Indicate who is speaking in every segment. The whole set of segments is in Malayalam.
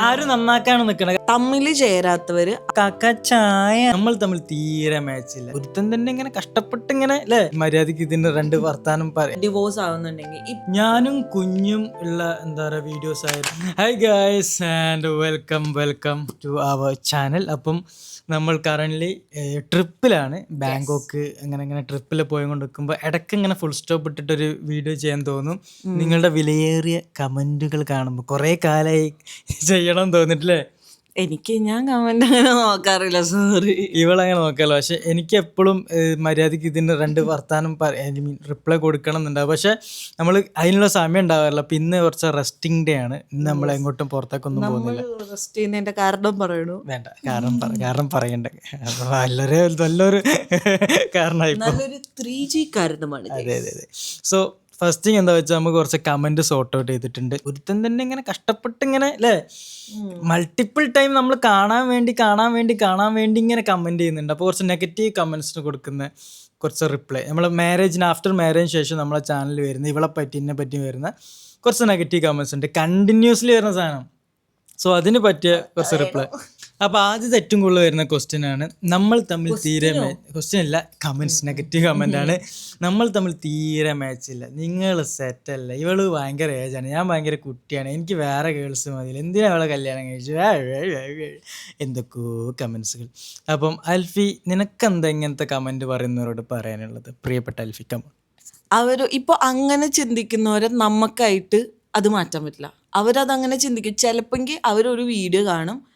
Speaker 1: ആരും നന്നാക്കാണ് നിക്കണത്
Speaker 2: തമ്മിൽ ചേരാത്തവര്
Speaker 1: കക്ക ചായ നമ്മൾ തമ്മിൽ തീരെ മാച്ചില്ല ഒരുത്തൻ തന്നെ ഇങ്ങനെ കഷ്ടപ്പെട്ട് ഇങ്ങനെ അല്ലെ മര്യാദയ്ക്ക് ഇതിന്റെ രണ്ട് വർത്താനം പറയാം.
Speaker 2: ഡിവോഴ്സ് ആവുന്നുണ്ടെങ്കിൽ
Speaker 1: ഞാനും കുഞ്ഞും ഉള്ള എന്താ പറയാ വീഡിയോസ് ആയിരുന്നു. Hi guys and welcome welcome to our channel അപ്പം നമ്മൾ കറന്റ്ലി ട്രിപ്പിലാണ് ബാങ്കോക്ക് അങ്ങനെ അങ്ങനെ ട്രിപ്പിൽ പോയി കൊണ്ട് നിൽക്കുമ്പോൾ ഇടയ്ക്ക് ഇങ്ങനെ ഫുൾ സ്റ്റോപ്പ് ഇട്ടിട്ടൊരു വീഡിയോ ചെയ്യാൻ തോന്നും. നിങ്ങളുടെ വിലയേറിയ കമന്റുകൾ കാണുമ്പോൾ കുറേ കാലമായി ചെയ്യണം തോന്നിട്ടില്ലേ?
Speaker 2: എനിക്ക് ഞാൻ കമന്റ് അങ്ങനെ നോക്കാറില്ല സോറി
Speaker 1: ഇവളങ്ങനെ നോക്കാമല്ലോ പക്ഷെ എനിക്ക് എപ്പോഴും മര്യാദയ്ക്ക് ഇതിന് രണ്ട് വർത്താനം ഐ മീൻ റിപ്ലൈ കൊടുക്കണം എന്നുണ്ടാവും പക്ഷെ നമ്മൾ അതിനുള്ള സമയം ഉണ്ടാവാറില്ല. പിന്നെ കുറച്ച് റെസ്റ്റിംഗ് ഡേ ആണ്. ഇന്ന് നമ്മൾ എങ്ങോട്ടും പുറത്തേക്കൊന്നും പോകുന്നില്ല.
Speaker 2: റെസ്റ്റ് ചെയ്യുന്നതിന്റെ കാരണം പറയണു.
Speaker 1: വേണ്ട കാരണം കാരണം പറയണ്ട. വളരെ നല്ലൊരു നല്ലൊരു കാരണമായി
Speaker 2: നല്ലൊരു ത്രീ ജി കാരണമാണ്
Speaker 1: അതെ അതെ അതെ. സോ ഫസ്റ്റ് തിങ് എന്താ വെച്ചാൽ നമുക്ക് കുറച്ച് കമന്റ് സോർട്ട് ഔട്ട് ചെയ്തിട്ടുണ്ട്. ഒരുത്തൻ തന്നെ ഇങ്ങനെ കഷ്ടപ്പെട്ട് ഇങ്ങനെ അല്ലേ മൾട്ടിപ്പിൾ ടൈം നമ്മൾ കാണാൻ വേണ്ടി കാണാൻ വേണ്ടി കാണാൻ വേണ്ടി ഇങ്ങനെ കമന്റ് ചെയ്യുന്നുണ്ട്. അപ്പോൾ കുറച്ച് നെഗറ്റീവ് കമന്റ്സിന് കൊടുക്കുന്ന കുറച്ച് റിപ്ലൈ നമ്മൾ മാരേജിന് ആഫ്റ്റർ മാരേജിന് ശേഷം നമ്മളെ ചാനലിൽ വരുന്ന ഇവളെ പറ്റി എന്നെ പറ്റി വരുന്ന കുറച്ച് നെഗറ്റീവ് കമന്റ്സ് ഉണ്ട്. കണ്ടിന്യൂസ്ലി വരുന്ന സാധനം. സോ അതിന് പറ്റിയ കുറച്ച് റിപ്ലൈ അപ്പൊ ആദ്യത്തെ ഏറ്റവും കൂടുതൽ വരുന്ന ക്വസ്റ്റ്യൻ ആണ്. നമ്മൾ തമ്മിൽ തീരെ ക്വസ്റ്റ്യൻ അല്ല കമന്റ്സ് നെഗറ്റീവ് കമന്റ് ആണ്. നമ്മൾ തമ്മിൽ തീരെ മാച്ച് ഇല്ല. നിങ്ങൾ സെറ്റ് അല്ല. ഇവൾ ഭയങ്കര ഏജാണ് ഞാൻ ഭയങ്കര കുട്ടിയാണ്. എനിക്ക് വേറെ ഗേൾസ് മതി എന്തിനാ അവളെ കല്യാണം കഴിച്ചു. എന്തൊക്കെയോ കമന്റ്സുകൾ അപ്പം അൽഫി നിനക്കെന്താ ഇങ്ങനത്തെ കമന്റ് പറയുന്നവരോട് പറയാനുള്ളത്? പ്രിയപ്പെട്ട അൽഫി കമ
Speaker 2: അവർ ഇപ്പോൾ അങ്ങനെ ചിന്തിക്കുന്നവരെ നമുക്കായിട്ട് അത് മാറ്റാൻ പറ്റില്ല. അവരത് അങ്ങനെ ചിന്തിക്കും. ചിലപ്പെങ്കിൽ അവരൊരു വീഡിയോ കാണും.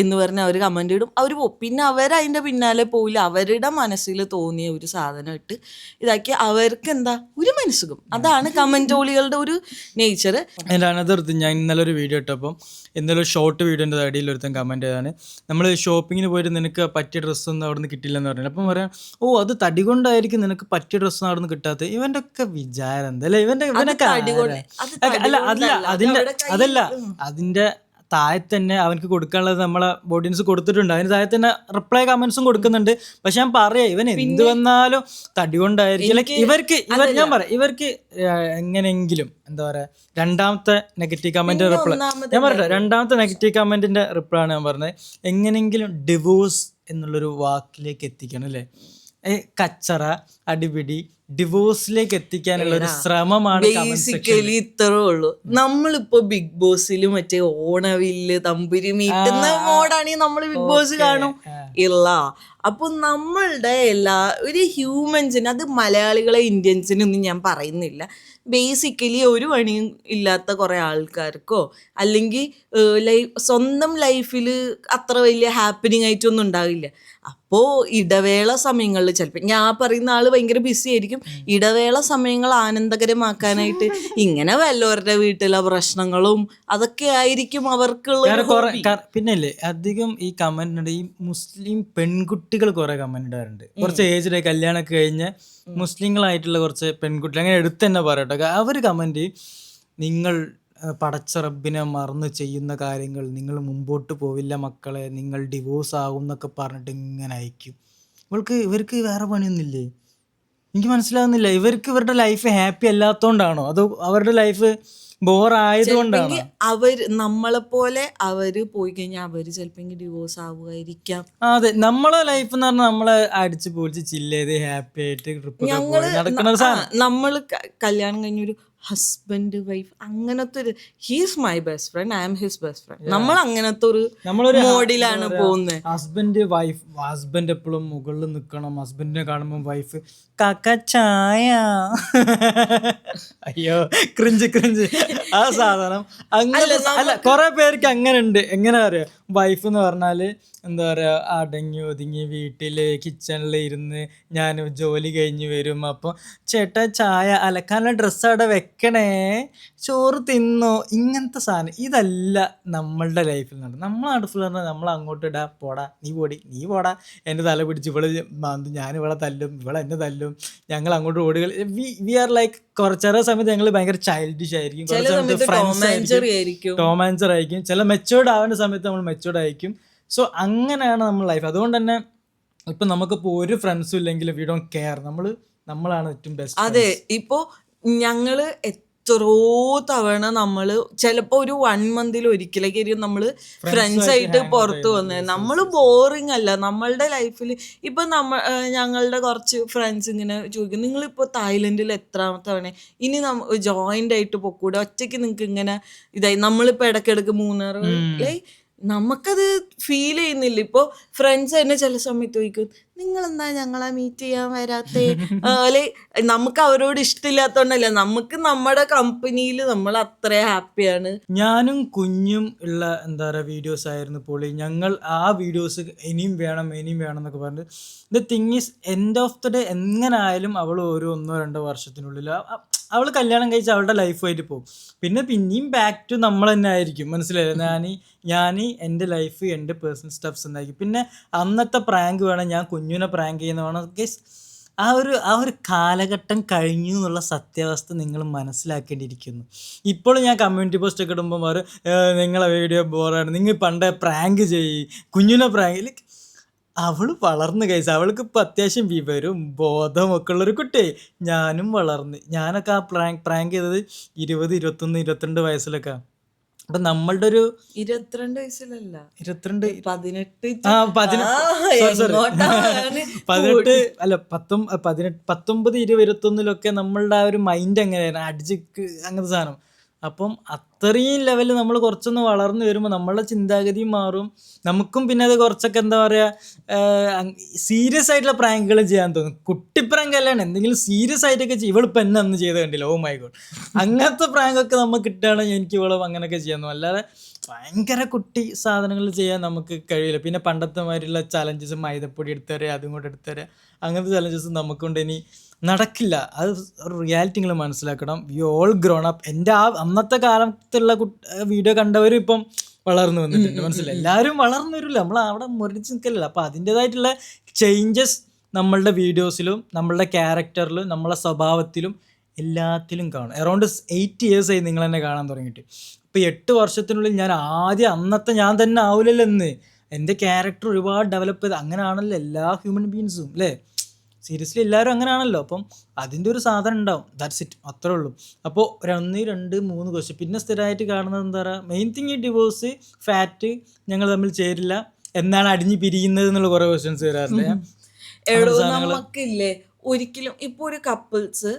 Speaker 2: എന്ന് പറഞ്ഞ് അവർ കമന്റ് ഇടും. അവർ പോകും പിന്നെ അവരതിന്റെ പിന്നാലെ പോയില്ല. അവരുടെ മനസ്സിൽ തോന്നിയ ഒരു സാധനം ഇട്ട് ഇതാക്കി അവർക്ക് എന്താ ഒരു മനസ്സുഖം. അതാണ് കമന്റോളികളുടെ ഒരു നേച്ചർ
Speaker 1: എന്റെ അനതർത്ത് ഞാൻ ഇന്നലെ ഒരു വീഡിയോ ഇട്ടപ്പം ഇന്നലെ ഒരു ഷോർട്ട് വീഡിയോന്റെ അടിയിൽ ഒരുത്തൻ കമന്റ് ചെയ്താണ്. നമ്മൾ ഷോപ്പിങ്ങിന് പോയിട്ട് നിനക്ക് പറ്റിയ ഡ്രസ്സൊന്നും അവിടെ നിന്ന് കിട്ടില്ലെന്ന് പറഞ്ഞു അപ്പം പറയാം ഓ അത് തടി കൊണ്ടായിരിക്കും നിനക്ക് പറ്റിയ ഡ്രസ്സൊന്നും അവിടെ നിന്ന് കിട്ടാത്തത്. ഇവന്റെ ഒക്കെ വിചാരം എന്തല്ലേ ഇവന്റെ ഇവനൊക്കെ അല്ല,
Speaker 2: തടി
Speaker 1: അല്ല അതില്ല
Speaker 2: അതിന്റെ
Speaker 1: അതല്ല അതിന്റെ താഴെ തന്നെ അവനക്ക് കൊടുക്കാനുള്ളത് നമ്മളെ ഓഡിയൻസ് കൊടുത്തിട്ടുണ്ട്. അതിന് താഴെ തന്നെ റിപ്ലൈ കമന്റ്സും കൊടുക്കുന്നുണ്ട്. പക്ഷെ ഞാൻ പറയാ ഇവൻ എന്ത് വന്നാലും തടി കൊണ്ടായിരിക്കും. ഇവർക്ക് ഇവർ ഞാൻ പറയാം ഇവർക്ക് എങ്ങനെയെങ്കിലും എന്താ പറയാ രണ്ടാമത്തെ നെഗറ്റീവ് കമന്റ് റിപ്ലൈ ഞാൻ പറയട്ടെ രണ്ടാമത്തെ നെഗറ്റീവ് കമന്റിന്റെ റിപ്ലൈ ആണ് ഞാൻ പറഞ്ഞത്. എങ്ങനെയെങ്കിലും ഡിവോഴ്സ് എന്നുള്ളൊരു വാക്കിലേക്ക് എത്തിക്കണം അല്ലേ? കച്ചറ അടിപിടി ഡിവോഴ്സിലേക്ക് എത്തിക്കാനുള്ള ഒരു ശ്രമമാണ്
Speaker 2: ബേസിക്കലി ഇത്രേ ഉള്ളൂ. നമ്മളിപ്പോ ബിഗ് ബോസിൽ മറ്റേ ഓണവില്ല് തമ്പുരി മീട്ടുന്ന മോഡാണെങ്കിൽ നമ്മൾ ബിഗ് ബോസ് കാണും. ഇല്ല. അപ്പൊ നമ്മളുടെ എല്ലാ ഒരു ഹ്യൂമൻസിന് അത് മലയാളികളെ ഇന്ത്യൻസിനൊന്നും ഞാൻ പറയുന്നില്ല. ബേസിക്കലി ഒരു പണിയും ഇല്ലാത്ത കുറെ ആൾക്കാർക്കോ അല്ലെങ്കിൽ ലൈഫ് സ്വന്തം ലൈഫിൽ അത്ര വലിയ ഹാപ്പനിങ് ആയിട്ടൊന്നും ഉണ്ടാവില്ല. അപ്പോൾ ഇടവേള സമയങ്ങളിൽ ചിലപ്പോൾ ഞാൻ പറയുന്ന ആൾ ഭയങ്കര ബിസി ആയിരിക്കും. ഇടവേള സമയങ്ങൾ ആനന്ദകരമാക്കാനായിട്ട് ഇങ്ങനെ വല്ലവരുടെ വീട്ടിലെ പ്രശ്നങ്ങളും അതൊക്കെ ആയിരിക്കും അവർക്കുള്ള.
Speaker 1: പിന്നല്ലേ അധികം ഈ കമന്റ് ഈ മുസ്ലിം പെൺകുട്ടികൾ കുറെ കമന്റ് ഇടാറുണ്ട്. കുറച്ച് ഏജിലെ കല്യാണമൊക്കെ കഴിഞ്ഞ മുസ്ലിങ്ങളായിട്ടുള്ള കുറച്ച് പെൺകുട്ടികൾ അങ്ങനെ എടുത്തു തന്നെ പറയട്ടെ. അവർ കമന്റ് നിങ്ങൾ പടച്ച റബ്ബിനെ മറന്ന് ചെയ്യുന്ന കാര്യങ്ങൾ നിങ്ങൾ മുമ്പോട്ട് പോവില്ല മക്കളെ. നിങ്ങൾ ഡിവോഴ്സ് ആകും എന്നൊക്കെ പറഞ്ഞിട്ട് ഇങ്ങനെ അയക്കും. ഇവൾക്ക് ഇവർക്ക് വേറെ പണിയൊന്നുമില്ലേ? എനിക്ക് മനസ്സിലാകുന്നില്ല ഇവർക്ക് ഇവരുടെ ലൈഫ് ഹാപ്പി അല്ലാത്തോണ്ടാണോ? അതോ അവരുടെ ലൈഫ്
Speaker 2: ബോറായതുകൊണ്ടാണ് അവർ നമ്മളെ പോലെ അവർ പോയി കഴിഞ്ഞാൽ അവർ ചിലപ്പോ ഡിവോഴ്സ് ആവുമായിരിക്കാം.
Speaker 1: അതെ. നമ്മളെ ലൈഫ് എന്ന് പറഞ്ഞാൽ നമ്മളെ അടിച്ച് പൊളിച്ച് ചില്ല് ചെയ്ത് ഹാപ്പി ആയിട്ട് ട്രിപ്പ് ഞങ്ങൾ
Speaker 2: നമ്മൾ കല്യാണം കഴിഞ്ഞൊരു ഹസ്ബൻഡ് വൈഫ് അങ്ങനത്തെ ഒരു he's my best friend I'm his best friend നമ്മൾ അങ്ങനത്തെ ഒരു മോഡിലാണ് പോകുന്നത്
Speaker 1: ഹസ്ബൻഡ് വൈഫ് ഹസ്ബൻഡ് എപ്പോഴും മുകളിൽ നിൽക്കണം. ഹസ്ബൻഡിനെ കാണുമ്പോൾ വൈഫ് കാക്ക ചായ. അയ്യോ ക്രിഞ്ച് ക്രിഞ്ച് ആ സാധനം. അങ്ങനെ അല്ല കുറെ പേർക്ക് അങ്ങനെ ഉണ്ട് എങ്ങനെ പറയാ വൈഫ് എന്ന് പറഞ്ഞാൽ എന്താ പറയാ അടങ്ങി ഒതുങ്ങി വീട്ടിൽ കിച്ചണിൽ ഇരുന്ന് ഞാൻ ജോലി കഴിഞ്ഞ് വരും. അപ്പോൾ ചേട്ടാ ചായ. അലക്കാനുള്ള ഡ്രസ്സ് അവിടെ വെക്കണേ ചോറ് തിന്നോ ഇങ്ങനത്തെ സാധനം. ഇതല്ല നമ്മളുടെ ലൈഫിൽ നിന്ന് നമ്മൾ അടുപ്പിൽ പറഞ്ഞാൽ നമ്മൾ അങ്ങോട്ട് ഇടാ പോടാ നീ പോടി നീ പോടാ. എന്റെ തല പിടിച്ച് ഇവൾ മാന്തും ഞാൻ ഇവളെ തല്ലും ഇവളെ എന്നെ തല്ലും. ഞങ്ങൾ അങ്ങോട്ട് ഓടുകൾ വി ആർ ലൈക്ക് കുറച്ചേറെ സമയത്ത് ഞങ്ങൾ ഭയങ്കര ചൈൽഡിഷ് ആയിരിക്കും. കുറച്ച് സമയത്ത് ഫ്രണ്ട്സ് ടോമാൻസർ ആയിരിക്കും. ചില മെച്ചോർഡ് ആവേണ്ട സമയത്ത് നമ്മൾ മെച്ചോർഡ് ആയിരിക്കും. സോ അങ്ങനെയാണ് നമ്മൾ ലൈഫ് അതുകൊണ്ട് തന്നെ ഇപ്പം നമുക്കിപ്പോൾ ഒരു ഫ്രണ്ട്സും ഇല്ലെങ്കിൽ വി ഡോണ്ട് കെയർ നമ്മൾ നമ്മളാണ് ഏറ്റവും ബെസ്റ്റ്
Speaker 2: അതെ. ഇപ്പോ ഞങ്ങൾ എത്ര എത്രയോ തവണ നമ്മൾ ചിലപ്പോൾ ഒരു വൺ മന്തിൽ ഒരിക്കലേക്കായിരിക്കും നമ്മൾ ഫ്രണ്ട്സ് ആയിട്ട് പുറത്ത് വന്നത് നമ്മൾ ബോറിംഗ് അല്ല. നമ്മളുടെ ലൈഫിൽ ഇപ്പം നമ്മ ഞങ്ങളുടെ കുറച്ച് ഫ്രണ്ട്സ് ഇങ്ങനെ ചോദിക്കും നിങ്ങളിപ്പോൾ തായ്ലൻഡിൽ എത്രാമത്തെ തവണ? ഇനി നമ്മ ജോയിന്റ് ആയിട്ട് പൊക്കൂടെ? ഒറ്റയ്ക്ക് നിങ്ങൾക്ക് ഇങ്ങനെ ഇതായി? നമ്മളിപ്പോൾ ഇടയ്ക്കിടയ്ക്ക് മൂന്നാറ് ലൈക്ക് നമുക്കത് ഫീൽ ചെയ്യുന്നില്ല. ഇപ്പോൾ ഫ്രണ്ട്സ് തന്നെ ചില സമയത്ത് ചോദിക്കും നിങ്ങൾ എന്താ ഞങ്ങളെ മീറ്റ് ചെയ്യാൻ വരാത്തേ? അല്ലെ നമുക്ക് അവരോട് ഇഷ്ടമില്ലാത്തോണ്ടല്ല നമുക്ക് നമ്മുടെ കമ്പനിയിൽ നമ്മൾ അത്ര ഹാപ്പിയാണ്
Speaker 1: ഞാനും കുഞ്ഞും ഉള്ള എന്താ പറയുക വീഡിയോസ് ആയിരുന്നു പൊളി. ഞങ്ങൾ ആ വീഡിയോസ് ഇനിയും വേണം ഇനിയും വേണം എന്നൊക്കെ പറഞ്ഞിട്ട്. The thing is end of the day എങ്ങനെ ആയാലും അവൾ ഒരു ഒന്നോ രണ്ടോ വർഷത്തിനുള്ളിൽ അവൾ കല്യാണം കഴിച്ച് അവളുടെ ലൈഫായിട്ട് പോകും. പിന്നെ പിന്നെയും ബാക്ക് ടു നമ്മൾ തന്നെ ആയിരിക്കും മനസ്സിലായോ? ഞാൻ ഞാൻ എന്റെ ലൈഫ് എന്റെ പേഴ്സണൽ സ്റ്റെപ്സ് എന്നായിരിക്കും പിന്നെ അന്നത്തെ പ്രാങ്ക് വേണം ഞാൻ കുഞ്ഞിനെ പ്രാങ്ക് ചെയ്യുന്ന വേണം. ഗൈസ് ആ ഒരു ആ ഒരു കാലഘട്ടം കഴിഞ്ഞു എന്നുള്ള സത്യാവസ്ഥ നിങ്ങൾ മനസ്സിലാക്കേണ്ടിയിരിക്കുന്നു. ഇപ്പോഴും ഞാൻ കമ്മ്യൂണിറ്റി പോസ്റ്റ് ഒക്കെ ഇടുമ്പോൾ പറയും "ഏ, നിങ്ങളെ വീഡിയോ ബോറാണ് നിങ്ങൾ പണ്ട് പ്രാങ്ക് ചെയ്യ്. കുഞ്ഞിനെ പ്രാങ്ക് ലൈക്ക് അവൾ വളർന്നു കൈസ് അവൾക്ക് ഇപ്പം അത്യാവശ്യം വിവരവും ബോധവും ഒക്കെ ഉള്ളൊരു കുട്ടി. ഞാനും വളർന്ന്. ഞാനൊക്കെ ആ പ്രാങ്ക് പ്രാങ്ക് ചെയ്തത് ഇരുപത് ഇരുപത്തൊന്ന് ഇരുപത്തിരണ്ട് വയസ്സിലൊക്കെ. അപ്പം നമ്മളുടെ ഒരു
Speaker 2: ഇരുപത്തിരണ്ട് വയസ്സിലല്ല.
Speaker 1: ഇരുപത്തിരണ്ട്
Speaker 2: പതിനെട്ട്
Speaker 1: ആ
Speaker 2: പതിനെട്ട്
Speaker 1: പതിനെട്ട് അല്ല പത്തൊ പതിനെട്ട് പത്തൊമ്പത് ഇരുപത് ഇരുപത്തൊന്നിലൊക്കെ നമ്മളുടെ ആ ഒരു മൈൻഡ് എങ്ങനെയായിരുന്നു? അടിച്ച് അങ്ങനത്തെ സാധനം. അപ്പം അത്രയും ലെവലിൽ നമ്മൾ കുറച്ചൊന്ന് വളർന്നു വരുമ്പോൾ നമ്മളുടെ ചിന്താഗതി മാറും. നമുക്കും പിന്നെ അത് കുറച്ചൊക്കെ എന്താ പറയുക സീരിയസ് ആയിട്ടുള്ള പ്രാങ്കുകൾ ചെയ്യാൻ തോന്നും. കുട്ടി അല്ലാണ്ട് അല്ലാണ് എന്തെങ്കിലും സീരിയസ് ആയിട്ടൊക്കെ ചെയ്യും ഇവളിപ്പോൾ എന്നെ അന്ന് ചെയ്ത് കണ്ടില്ല? ഓ മൈ ഗോഡ് അങ്ങനത്തെ പ്രാങ്കൊക്കെ നമുക്ക് കിട്ടുകയാണെങ്കിൽ എനിക്ക് ഇവളും അങ്ങനെയൊക്കെ ചെയ്യാൻ തോന്നും. അല്ലാതെ ഭയങ്കര കുട്ടി സാധനങ്ങൾ ചെയ്യാൻ നമുക്ക് കഴിയില്ല. പിന്നെ പണ്ടത്തെ മാതിരിയുള്ള ചലഞ്ചസ് മൈദപ്പൊടി എടുത്തരാ അതും കൂടെ എടുത്തരാ അങ്ങനത്തെ ചലഞ്ചസ് നമുക്കൊണ്ട് ഇനി നടക്കില്ല. അത് റിയാലിറ്റി നിങ്ങൾ മനസ്സിലാക്കണം. യു ഓൾ ഗ്രോൺ അപ്പ് എന്റെ ആ അന്നത്തെ കാലത്തുള്ള വീഡിയോ കണ്ടവരും ഇപ്പം വളർന്നു വന്നിട്ടുണ്ട്. മനസ്സിലായി? എല്ലാവരും വളർന്നു വരില്ല. നമ്മൾ അവിടെ മുരടിച്ച് നിൽക്കലില്ല അപ്പം അതിന്റെതായിട്ടുള്ള ചേഞ്ചസ് നമ്മളുടെ വീഡിയോസിലും നമ്മളുടെ ക്യാരക്ടറിലും നമ്മളെ സ്വഭാവത്തിലും എല്ലാത്തിലും കാണും. അറൗണ്ട് എയ്റ്റ് ഇയേഴ്സായി നിങ്ങൾ തന്നെ കാണാൻ തുടങ്ങിയിട്ട്. ഇപ്പോൾ എട്ട് വർഷത്തിനുള്ളിൽ ഞാൻ ആദ്യം അന്നത്തെ ഞാൻ തന്നെ ആവില്ലല്ലോ എന്ന് എന്റെ ക്യാരക്ടർ ഒരുപാട് ഡെവലപ്പ് ചെയ്ത് അങ്ങനെയാണല്ലോ എല്ലാ ഹ്യൂമൻ ബീങ്സും അല്ലേ സീരിയസ്ലി എല്ലാവരും അങ്ങനെയാണല്ലോ അപ്പം അതിന്റെ ഒരു സാധനം ഉണ്ടാവും. ദാറ്റ്സ് ഇറ്റ് അത്രേ ഉള്ളൂ. അപ്പോൾ ഒന്ന് രണ്ട് മൂന്ന് ക്വസ്റ്റ്യൻ പിന്നെ സ്ഥിരമായിട്ട് കാണുന്നത് എന്താ പറയുക മെയിൻ തിങ് ഈ ഡിവോഴ്സ് ഫാറ്റ് ഞങ്ങൾ തമ്മിൽ ചേരില്ല. എന്നാണ് അടിഞ്ഞു പിരിയുന്നത് എന്നുള്ള കുറേ ക്വസ്റ്റ്യൻസ് വരാറില്ലേ?
Speaker 2: എടോ നമുക്കില്ലേ ഒരിക്കലും ഇപ്പോൾ ഒരു കപ്പിൾസ്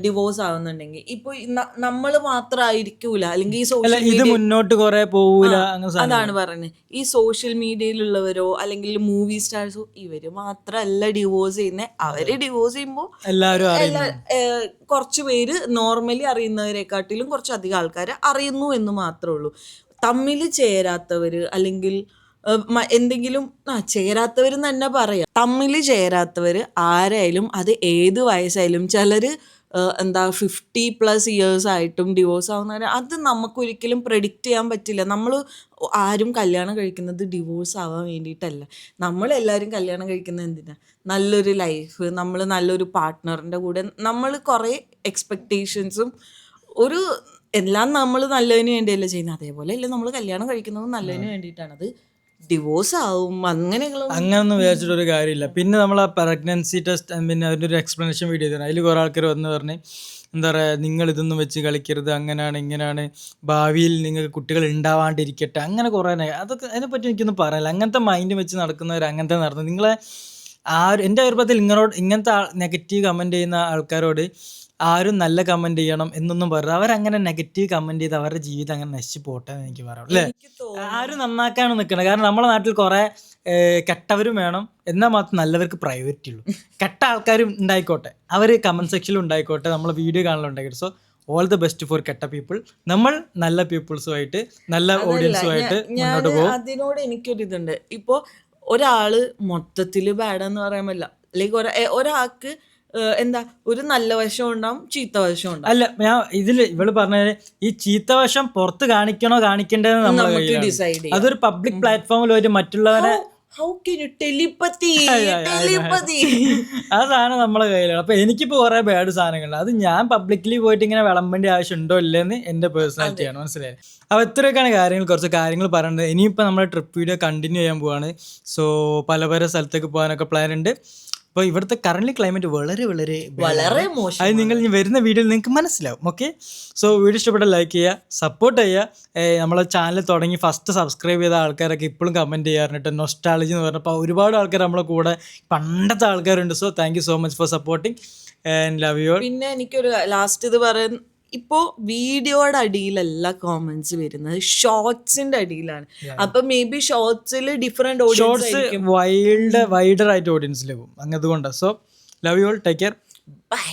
Speaker 2: ഡിവോഴ്സ് ആവുന്നുണ്ടെങ്കിൽ. ഇപ്പൊ നമ്മൾ മാത്രമായിരിക്കൂല അല്ലെങ്കിൽ ഈ സോഷ്യൽ
Speaker 1: ഇത് മുന്നോട്ട് കുറെ പോവൂല
Speaker 2: അതാണ് പറഞ്ഞത്. ഈ സോഷ്യൽ മീഡിയയിലുള്ളവരോ അല്ലെങ്കിൽ മൂവി സ്റ്റാർസോ ഇവർ മാത്രല്ല ഡിവോഴ്സ് ചെയ്യുന്നത് അവർ ഡിവോഴ്സ് ചെയ്യുമ്പോൾ
Speaker 1: എല്ലാവരും
Speaker 2: കുറച്ച് പേര് നോർമലി അറിയുന്നവരെക്കാട്ടിലും കുറച്ച് അധികം ആൾക്കാർ അറിയുന്നു എന്ന് മാത്രമേ ഉള്ളൂ. തമ്മിൽ ചേരാത്തവര് അല്ലെങ്കിൽ എന്തെങ്കിലും ആ ചേരാത്തവർ തന്നെ പറയാം. തമ്മിൽ ചേരാത്തവര് ആരായാലും അത് ഏത് വയസ്സായാലും ചിലര് ഏഹ്, എന്താ ഫിഫ്റ്റി പ്ലസ് ഇയേഴ്സ് ആയിട്ടും ഡിവോഴ്സ് ആവുന്നവരെ അത് നമുക്കൊരിക്കലും പ്രെഡിക്റ്റ് ചെയ്യാൻ പറ്റില്ല. നമ്മൾ ആരും കല്യാണം കഴിക്കുന്നത് ഡിവോഴ്സ് ആവാൻ വേണ്ടിയിട്ടല്ല. നമ്മളെല്ലാവരും കല്യാണം കഴിക്കുന്നത് എന്തിനാണ് നല്ലൊരു ലൈഫ് നമ്മൾ നല്ലൊരു പാർട്ട്ണറിന്റെ കൂടെ. നമ്മൾ കുറേ എക്സ്പെക്റ്റേഷൻസും ഒരു എല്ലാം നമ്മൾ നല്ലതിന് വേണ്ടിയല്ലേ ചെയ്യുന്നത്. അതേപോലെ അല്ലേ നമ്മൾ കല്യാണം കഴിക്കുന്നത് നല്ലതിന് വേണ്ടിയിട്ടാണ് അത് ഡിവോഴ്സ് ആവും അങ്ങനെയുള്ള
Speaker 1: അങ്ങനൊന്നും വിചാരിച്ചിട്ട് ഒരു കാര്യമില്ല. പിന്നെ നമ്മൾ ആ പ്രഗ്നൻസി ടെസ്റ്റ് പിന്നെ അതിന്റെ ഒരു എക്സ്പ്ലനേഷൻ വീഡിയോ ചെയ്തു അതിൽ കുറേ ആൾക്കാർ വന്ന് പറഞ്ഞ് എന്താ പറയുക നിങ്ങൾ ഇതൊന്നും വെച്ച് കളിക്കരുത് അങ്ങനെയാണ് ഇങ്ങനെയാണ് ഭാവിയിൽ നിങ്ങൾക്ക് കുട്ടികൾ ഉണ്ടാവാണ്ടിരിക്കട്ടെ അങ്ങനെ കുറേ അതൊക്കെ അതിനെപ്പറ്റി എനിക്കൊന്നും പറയാനില്ല. അങ്ങനത്തെ മൈൻഡ് വെച്ച് നടക്കുന്നവർ അങ്ങനത്തെ നടന്നു നിങ്ങളെ ആ ഒരു എന്റെ അഭിപ്രായത്തിൽ ഇങ്ങനോട് ഇങ്ങനത്തെ നെഗറ്റീവ് കമന്റ് ചെയ്യുന്ന ആൾക്കാരോട് ആരും നല്ല കമന്റ് ചെയ്യണം എന്നൊന്നും പറയരുത് അവരങ്ങനെ നെഗറ്റീവ് കമന്റ് ചെയ്ത് അവരുടെ ജീവിതം അങ്ങനെ നശിച്ചു പോട്ടെ എന്ന് എനിക്ക് പറയാം അല്ലേ? ആരും നന്നാക്കാണ് നിൽക്കണം കാരണം നമ്മുടെ നാട്ടിൽ കുറെ കെട്ടവരും വേണം. എന്നാൽ മാത്രം നല്ലവർക്ക് പ്രൈവറ്റ് ഉള്ളൂ. കെട്ട ആൾക്കാരും ഉണ്ടായിക്കോട്ടെ. അവർ കമന്റ് സെക്ഷനിൽ ഉണ്ടായിക്കോട്ടെ. നമ്മളെ video കാണലുണ്ടായിക്കോട്ടെ so all the best for കെട്ട പീപ്പിൾ നമ്മൾ നല്ല പീപ്പിൾസുമായിട്ട് നല്ല ഓഡിയൻസുമായിട്ട് മുന്നോട്ട് പോകും.
Speaker 2: അതിനോട് എനിക്കൊരിതുണ്ട്. ഇപ്പോ ഒരാൾ മൊത്തത്തിൽ ബാഡെന്ന് പറയാൻ പറ്റില്ല. എ- ഒരാൾക്ക് എന്താ ഒരു നല്ല വശം ഉണ്ടാവും ചീത്ത വശം ഉണ്ടാവും.
Speaker 1: അല്ല ഞാൻ ഇതിൽ ഇവൾ പറഞ്ഞത് ഈ ചീത്ത വശം പുറത്ത് കാണിക്കണോ കാണിക്കണ്ടെന്ന്
Speaker 2: നമുക്ക്
Speaker 1: കയ്യിലാണ്.
Speaker 2: ഡിസൈഡ് ചെയ്യാം.
Speaker 1: അതൊരു പബ്ലിക് പ്ലാറ്റ്ഫോമിൽ ഒരു മറ്റുള്ളവരെ
Speaker 2: how can you telepathy telepathy
Speaker 1: സാധനം നമ്മളെ കയ്യിലുള്ളത് അപ്പൊ എനിക്കിപ്പോ കുറെ ബാഡ് സാധനങ്ങളുണ്ട്. അത് ഞാൻ പബ്ലിക്കലി പോയിട്ട് ഇങ്ങനെ വിളമ്പേണ്ട ആവശ്യം ഉണ്ടോ ഇല്ലെന്ന് എന്റെ പേഴ്സണാലിറ്റിയാണ് മനസ്സിലായത് അപ്പൊ ഇത്രയൊക്കെയാണ് കാര്യങ്ങൾ കുറച്ച് കാര്യങ്ങൾ പറയുന്നത്. ഇനിയിപ്പോ നമ്മുടെ ട്രിപ്പ് വീഡിയോ കണ്ടിന്യൂ ചെയ്യാൻ പോവാണ്. സോ പല പല സ്ഥലത്തേക്ക് പോകാനൊക്കെ പ്ലാൻ ഉണ്ട്. അപ്പോൾ ഇവിടുത്തെ കറന്റ് ക്ലൈമറ്റ് വളരെ വളരെ
Speaker 2: വളരെ മോശം
Speaker 1: അത് നിങ്ങൾ ഇനി വരുന്ന വീഡിയോയിൽ നിങ്ങൾക്ക് മനസ്സിലാവും ഓക്കെ സോ വീഡിയോ ഇഷ്ടപ്പെട്ട ലൈക്ക് ചെയ്യുക സപ്പോർട്ട് ചെയ്യുക. നമ്മളെ ചാനൽ തുടങ്ങി ഫസ്റ്റ് സബ്സ്ക്രൈബ് ചെയ്ത ആൾക്കാരൊക്കെ ഇപ്പോഴും കമന്റ് ചെയ്യാറുണ്ട്. നൊസ്റ്റാളജി എന്ന് പറഞ്ഞപ്പോൾ ഒരുപാട് ആൾക്കാർ നമ്മളെ കൂടെ പണ്ടത്തെ ആൾക്കാരുണ്ട്. So thank you so much for supporting and love you
Speaker 2: പിന്നെ എനിക്കൊരു ലാസ്റ്റ് ഇത് പറയുന്ന ഇപ്പോ വീഡിയോയുടെ അടിയിലല്ല കോമന്റ്സ് വരുന്നത് ഷോർട്സിന്റെ അടിയിലാണ്. അപ്പൊ മേ ബി ഷോർട്സിൽ ഡിഫറെന്റ് ഓഡിയൻസ്
Speaker 1: വൈൽഡ് വൈഡർ ആയിട്ട് ഓഡിയൻസിൽ പോകും. അങ്ങനെ so love you all take care
Speaker 2: bye